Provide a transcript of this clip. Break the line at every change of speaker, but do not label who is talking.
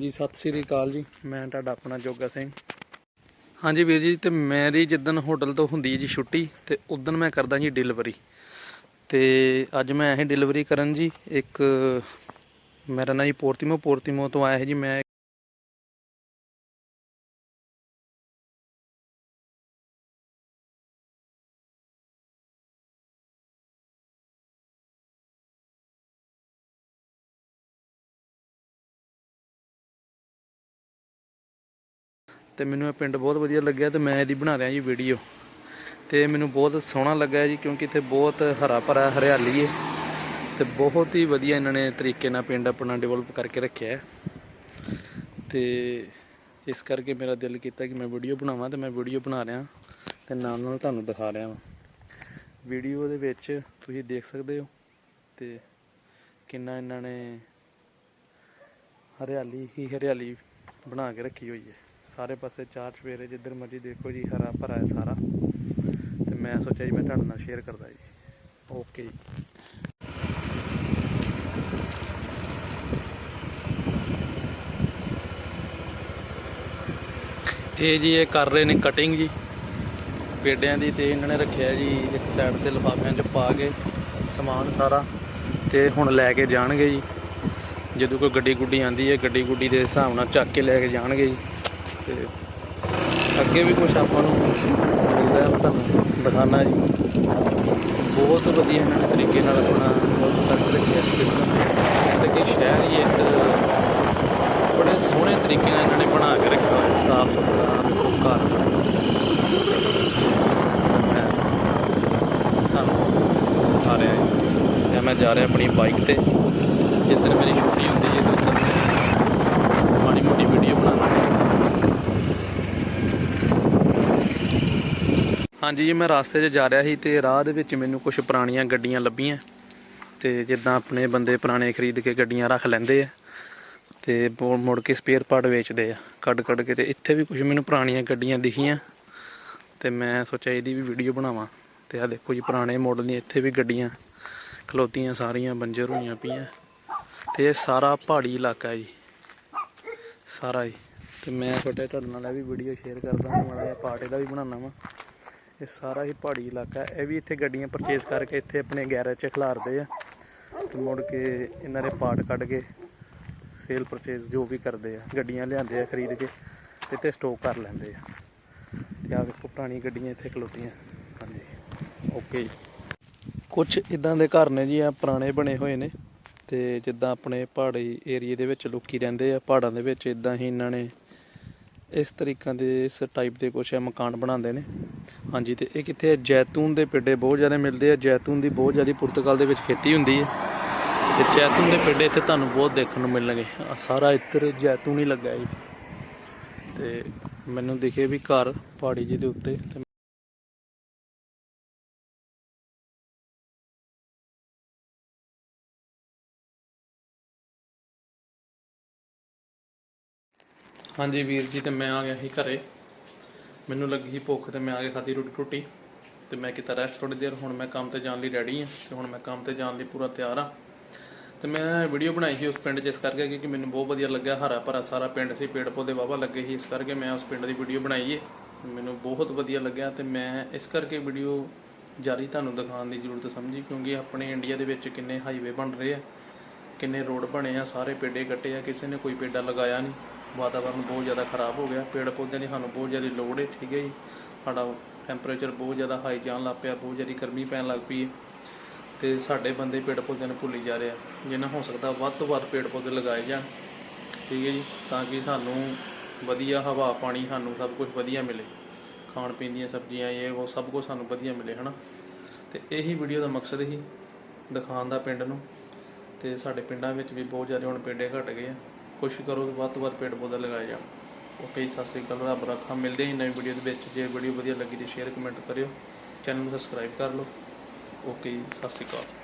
ਜੀ, ਸਤਿ ਸ੍ਰੀ ਅਕਾਲ ਜੀ। ਮੈਂ ਤੁਹਾਡਾ ਆਪਣਾ ਜੋਗਾ ਸਿੰਘ। ਹਾਂਜੀ ਵੀਰ ਜੀ, ਤੇ ਮੇਰੀ ਜਿੱਦਣ ਹੋਟਲ ਤੋਂ ਹੁੰਦੀ ਹੈ ਜੀ ਛੁੱਟੀ, ਤੇ ਉਦੋਂ ਮੈਂ ਕਰਦਾ ਜੀ ਡਿਲੀਵਰੀ। ਤੇ ਅੱਜ ਮੈਂ ਆਇਆ ਡਿਲੀਵਰੀ ਕਰਨ ਜੀ, ਇੱਕ ਮੇਰਾ ਨਾਂ ਜੀ ਪੋਰਤੀਮੋ ਪੋਰਤੀਮੋ ਤੋਂ ਆਇਆ ਹੈ ਜੀ, ਮੈਂ ਤੇ ਮੈਨੂੰ ਇਹ ਪਿੰਡ ਬਹੁਤ ਵਧੀਆ ਲੱਗਿਆ ਤੇ ਮੈਂ ਇਹਦੀ ਬਣਾ ਰਿਹਾ ਜੀ ਵੀਡੀਓ। ਤੇ ਮੈਨੂੰ ਬਹੁਤ ਸੋਹਣਾ ਲੱਗਾ ਜੀ ਕਿਉਂਕਿ ਇੱਥੇ ਬਹੁਤ ਹਰਾ ਭਰਾ, ਹਰਿਆਲੀ ਹੈ ਤੇ ਬਹੁਤ ਹੀ ਵਧੀਆ ਇਹਨਾਂ ਨੇ ਤਰੀਕੇ ਨਾਲ ਪਿੰਡ ਆਪਣਾ ਡਿਵੈਲਪ ਕਰਕੇ ਰੱਖਿਆ। ਹੈ ਤੇ ਇਸ ਕਰਕੇ ਮੇਰਾ ਦਿਲ ਕੀਤਾ ਕਿ ਮੈਂ ਵੀਡੀਓ ਬਣਾਵਾਂ ਤੇ ਮੈਂ ਵੀਡੀਓ ਬਣਾ ਰਿਹਾ। ਤੇ ਨਾਲ ਨਾਲ ਤੁਹਾਨੂੰ ਦਿਖਾ ਰਿਹਾ ਹਾਂ ਵੀਡੀਓ ਦੇ ਵਿੱਚ ਤੁਸੀਂ ਦੇਖ ਸਕਦੇ ਹੋ ਤੇ ਕਿੰਨਾ ਇਹਨਾਂ ਨੇ ਹਰਿਆਲੀ ਹੀ ਹਰਿਆਲੀ ਬਣਾ ਕੇ ਰੱਖੀ ਹੋਈ ਹੈ ਸਾਰੇ ਪਾਸੇ ਚਾਰ ਚਵੇਰੇ ਜਿੱਧਰ ਮਰਜ਼ੀ ਦੇਖੋ ਜੀ, ਹਰਾ ਭਰਾ ਹੈ ਸਾਰਾ। ਤੇ ਮੈਂ ਸੋਚਿਆ ਜੀ ਮੈਂ ਤੁਹਾਡੇ ਨਾਲ ਸ਼ੇਅਰ ਕਰਦਾ ਜੀ। ਓਕੇ ਜੀ। ਇਹ ਜੀ, ਇਹ ਕਰ ਰਹੇ ਨੇ ਕਟਿੰਗ ਜੀ। ਪੇਡਿਆਂ ਦੀ ਤੇ ਇਹਨਾਂ ਨੇ ਰੱਖਿਆ ਜੀ, ਇੱਕ ਸਾਈਡ ਤੇ ਲਿਫਾਫਿਆਂ 'ਚ ਪਾ ਕੇ ਸਮਾਨ ਸਾਰਾ ਤੇ ਹੁਣ ਲੈ ਕੇ ਜਾਣਗੇ ਜੀ। ਜਦੋਂ ਕੋਈ ਗੱਡੀ ਗੁੱਡੀ ਆਂਦੀ ਹੈ, ਗੱਡੀ ਗੁੱਡੀ ਦੇ ਹਿਸਾਬ ਨਾਲ ਚੱਕ ਕੇ ਲੈ ਕੇ ਜਾਣਗੇ ਜੀ। ਤੇ ਅੱਗੇ ਵੀ ਕੁਝ ਆਪਾਂ ਨੂੰ ਮਿਲਦਾ ਹੈ, ਤੁਹਾਨੂੰ ਦਿਖਾਣਾ ਜੀ। ਬਹੁਤ ਵਧੀਆ ਇਹਨਾਂ ਨੇ ਤਰੀਕੇ ਨਾਲ ਆਪਣਾ ਬਹੁਤ ਤੱਕ ਰੱਖਿਆ ਸਿਸਟਮ ਤੇ ਸ਼ਹਿਰ ਹੀ ਇੱਕ ਬੜੇ ਸੋਹਣੇ ਤਰੀਕੇ ਨਾਲ ਇਹਨਾਂ ਨੇ ਬਣਾ ਕੇ ਰੱਖਿਆ ਹੋਇਆ, ਸਾਫ਼ ਸੁਥਰਾ, ਘਰ। ਆ ਰਿਹਾ ਜੀ। ਤੇ ਮੈਂ ਜਾ ਰਿਹਾ ਆਪਣੀ ਬਾਈਕ ਤੇ। ਜਿਸ ਮੇਰੀ ਛੁੱਟੀ ਹੁੰਦੀ ਹੈ ਤੇ ਉਸ ਦਿਨ ਮੈਂ ਮਾੜੀ ਮੋਟੀ ਵੀਡੀਓ ਬਣਾਉਂਦਾ ਹਾਂਜੀ ਜੀ, ਮੈਂ ਰਾਸਤੇ 'ਚ ਜਾ ਰਿਹਾ ਸੀ ਤੇ ਰਾਹ ਦੇ ਵਿੱਚ ਮੈਨੂੰ ਕੁਝ ਪੁਰਾਣੀਆਂ ਗੱਡੀਆਂ ਲੱਭੀਆਂ। ਤੇ ਜਿੱਦਾਂ ਆਪਣੇ ਬੰਦੇ ਪੁਰਾਣੇ ਖਰੀਦ ਕੇ ਗੱਡੀਆਂ ਰੱਖ ਲੈਂਦੇ ਆ ਤੇ ਮੁੜ ਕੇ ਸਪੇਅਰ ਪਾਰਟ ਵੇਚਦੇ ਆ, ਕੱਢ ਕੱਢ ਕੇ ਤੇ ਇੱਥੇ ਵੀ ਕੁਝ ਮੈਨੂੰ ਪੁਰਾਣੀਆਂ ਗੱਡੀਆਂ ਦਿਖੀਆਂ। ਤੇ ਮੈਂ ਸੋਚਿਆ ਇਹਦੀ ਵੀ ਵੀਡੀਓ ਬਣਾਵਾਂ। ਤੇ ਆ ਦੇਖੋ ਜੀ, ਪੁਰਾਣੇ ਮਾਡਲ ਦੀਆਂ ਇੱਥੇ ਵੀ ਗੱਡੀਆਂ ਖਲੋਤੀਆਂ ਸਾਰੀਆਂ, ਬੰਜਰ ਹੋਈਆਂ ਪਈਆਂ। ਤੇ ਇਹ ਸਾਰਾ ਪਹਾੜੀ ਇਲਾਕਾ ਜੀ। ਸਾਰਾ ਜੀ ਤੇ ਮੈਂ ਤੁਹਾਡੇ ਤੁਹਾਡੇ ਨਾਲ ਇਹ ਵੀ ਵੀਡੀਓ ਸ਼ੇਅਰ ਕਰਦਾ ਹਾਂ ਮਾੜਾ ਜਿਹਾ ਪਾਰਟ ਇਹਦਾ ਵੀ ਬਣਾਉਣਾ ਵਾ। ਇਹ ਸਾਰਾ ਹੀ ਪਹਾੜੀ ਇਲਾਕਾ ਹੈ। ਇਹ ਵੀ ਇੱਥੇ ਗੱਡੀਆਂ ਪਰਚੇਸ ਕਰਕੇ ਇੱਥੇ ਆਪਣੇ ਗੈਰੇਜ 'ਚ ਖਿਲਾਰਦੇ ਆ। ਤੇ ਮੁੜ ਕੇ ਇਹਨਾਂ ਦੇ ਪਾਰਟ ਕੱਢ ਕੇ ਸੇਲ ਪਰਚੇਸ ਜੋ ਵੀ ਕਰਦੇ ਆ ਗੱਡੀਆਂ ਲਿਆਂਦੇ ਆ ਖਰੀਦ ਕੇ ਤੇ ਇੱਥੇ ਸਟੋਕ ਕਰ ਲੈਂਦੇ ਆ। ਤੇ ਆ ਵੇਖੋ ਪੁਰਾਣੀ ਗੱਡੀਆਂ ਇੱਥੇ ਖਲੋਤੀਆਂ। ਹਾਂਜੀ। ਓਕੇ ਕੁਝ ਇਦਾਂ ਦੇ ਘਰ ਨੇ ਜੀ ਆ ਪੁਰਾਣੇ ਬਣੇ ਹੋਏ ਨੇ। ਤੇ ਜਿੱਦਾਂ ਆਪਣੇ ਪਹਾੜੀ ਏਰੀਏ ਦੇ ਵਿੱਚ ਲੋਕੀ ਰਹਿੰਦੇ ਆ ਪਹਾੜਾਂ ਦੇ ਵਿੱਚ ਇਦਾਂ ਹੀ ਇਹਨਾਂ ਨੇ ਇਸ ਤਰੀਕਾਂ ਦੇ ਇਸ ਟਾਈਪ ਦੇ ਕੁਝ ਮਕਾਨ ਬਣਾਉਂਦੇ ਨੇ। ਹਾਂਜੀ, ਤੇ ਇਹ ਕਿੱਥੇ ਹੈ ਜੈਤੂਨ ਦੇ ਪੇਡੇ ਬਹੁਤ ਜ਼ਿਆਦਾ ਮਿਲਦੇ ਆ। ਜੈਤੂਨ ਦੀ ਬਹੁਤ ਜ਼ਿਆਦਾ ਪੁਰਤਗਾਲ ਦੇ ਵਿੱਚ ਖੇਤੀ ਹੁੰਦੀ ਹੈ। ਤੇ ਜੈਤੂਨ ਦੇ ਪੇਡੇ ਇੱਥੇ ਤੁਹਾਨੂੰ ਬਹੁਤ ਦੇਖਣ ਨੂੰ ਮਿਲਣਗੇ। ਸਾਰਾ ਇੱਧਰ ਜੈਤੂਨ ਹੀ ਲੱਗਾ ਜੀ। ਤੇ ਮੈਨੂੰ ਦਿਖੇ ਵੀ ਘਰ ਪਹਾੜੀ ਜੀ ਦੇ ਉੱਤੇ। ਹਾਂਜੀ ਵੀਰ ਜੀ, ਤੇ ਮੈਂ ਆ ਗਿਆ ਸੀ ਘਰੇ। ਮੈਨੂੰ ਲੱਗੀ ਸੀ ਭੁੱਖ ਤੇ ਮੈਂ ਆ ਕੇ ਖਾਧੀ ਰੋਟੀ ਟੁੱਟੀ। ਤੇ ਮੈਂ ਕੀਤਾ ਰੈਸਟ ਥੋੜੀ ਦੇਰ, ਹੁਣ ਮੈਂ ਕੰਮ ਤੇ ਜਾਣ ਲਈ ਰੈਡੀ ਹਾਂ ਤੇ ਹੁਣ ਮੈਂ ਕੰਮ ਤੇ ਜਾਣ ਲਈ ਪੂਰਾ ਤਿਆਰ ਹਾਂ। ਤੇ ਮੈਂ ਵੀਡੀਓ ਬਣਾਈ ਸੀ ਉਸ ਪਿੰਡ 'ਚ ਇਸ ਕਰਕੇ ਕਿਉਂਕਿ ਮੈਨੂੰ ਬਹੁਤ ਵਧੀਆ ਲੱਗਿਆ ਹਰਾ ਭਰਾ ਸਾਰਾ ਪਿੰਡ ਸੀ ਪੇੜ ਪੌਦੇ ਵਾਵਾ ਲੱਗੇ ਸੀ ਇਸ ਕਰਕੇ ਮੈਂ ਉਸ ਪਿੰਡ ਦੀ ਵੀਡੀਓ ਬਣਾਈ ਏ। ਮੈਨੂੰ ਬਹੁਤ ਵਧੀਆ ਲੱਗਿਆ ਤੇ ਮੈਂ ਇਸ ਕਰਕੇ ਵੀਡੀਓ ਜਾਰੀ ਤੁਹਾਨੂੰ ਦਿਖਾਉਣ ਦੀ ਜ਼ਰੂਰਤ ਸਮਝੀ, ਕਿਉਂਕਿ ਆਪਣੇ ਇੰਡੀਆ ਦੇ ਵਿੱਚ ਕਿੰਨੇ ਹਾਈਵੇ ਬਣ ਰਹੇ ਆ, ਕਿੰਨੇ ਰੋਡ ਬਣੇ ਆ, ਸਾਰੇ ਪੇਡੇ ਕੱਟੇ ਆ, ਕਿਸੇ ਨੇ ਕੋਈ ਪੇਡਾ ਲਗਾਇਆ ਨਹੀਂ। ਵਾਤਾਵਰਨ ਬਹੁਤ ਜ਼ਿਆਦਾ ਖਰਾਬ ਹੋ ਗਿਆ। ਪੇੜ ਪੌਦਿਆਂ ਦੀ ਸਾਨੂੰ ਬਹੁਤ ਜ਼ਿਆਦਾ ਲੋੜ ਹੈ, ਠੀਕ ਹੈ ਜੀ। ਸਾਡਾ ਟੈਂਪਰੇਚਰ ਬਹੁਤ ਜ਼ਿਆਦਾ ਹਾਈ ਜਾਣ ਲੱਗ ਪਿਆ, ਬਹੁਤ ਜ਼ਿਆਦਾ ਗਰਮੀ ਪੈਣ ਲੱਗ ਪਈ ਹੈ। ਤੇ ਸਾਡੇ ਬੰਦੇ ਪੇੜ ਪੌਦਿਆਂ ਨੂੰ ਭੁੱਲੀ ਜਾ ਰਹੇ ਆ। ਜਿੰਨਾ ਹੋ ਸਕਦਾ ਵੱਧ ਤੋਂ ਵੱਧ ਪੇੜ ਪੌਦੇ ਲਗਾਏ ਜਾਣ, ਠੀਕ ਹੈ ਜੀ, ਤਾਂ ਕਿ ਸਾਨੂੰ ਵਧੀਆ ਹਵਾ, ਪਾਣੀ ਸਾਨੂੰ ਸਭ ਕੁਝ ਵਧੀਆ ਮਿਲੇ। ਖਾਣ ਪੀਣ ਦੀਆਂ ਸਬਜ਼ੀਆਂ ਇਹ ਉਹ ਸਭ ਕੁਝ ਸਾਨੂੰ ਵਧੀਆ ਮਿਲੇ, ਹਨਾ। ਤੇ ਇਹੀ ਵੀਡੀਓ ਦਾ ਮਕਸਦ ਹੀ ਦਿਖਾਉਣ ਦਾ ਪਿੰਡ ਨੂੰ। ਤੇ ਸਾਡੇ ਪਿੰਡਾਂ ਵਿੱਚ ਵੀ ਬਹੁਤ ਜ਼ਿਆਦਾ ਹੁਣ ਪੇਡੇ ਘਟ ਗਏ ਆ। ਕੋਸ਼ਿਸ਼ ਕਰੋ ਕਿ ਵੱਧ ਤੋਂ ਵੱਧ ਪੇੜ ਪੌਦੇ ਲਗਾਏ ਜਾਣ। ਓਕੇ ਜੀ, ਸਤਿ ਸ੍ਰੀ ਅਕਾਲ ਰੱਬ ਰੱਖਾ। ਮਿਲਦੇ ਹਾਂ ਨਵੀਂ ਵੀਡੀਓ ਦੇ ਵਿੱਚ। ਜੇ ਵੀਡੀਓ ਵਧੀਆ ਲੱਗੀ ਤੇ ਸ਼ੇਅਰ ਕਮੈਂਟ ਕਰਿਓ। ਚੈਨਲ ਨੂੰ ਸਬਸਕ੍ਰਾਈਬ ਕਰ ਲਓ। ਓਕੇ ਜੀ, ਸਤਿ ਸ੍ਰੀ ਅਕਾਲ।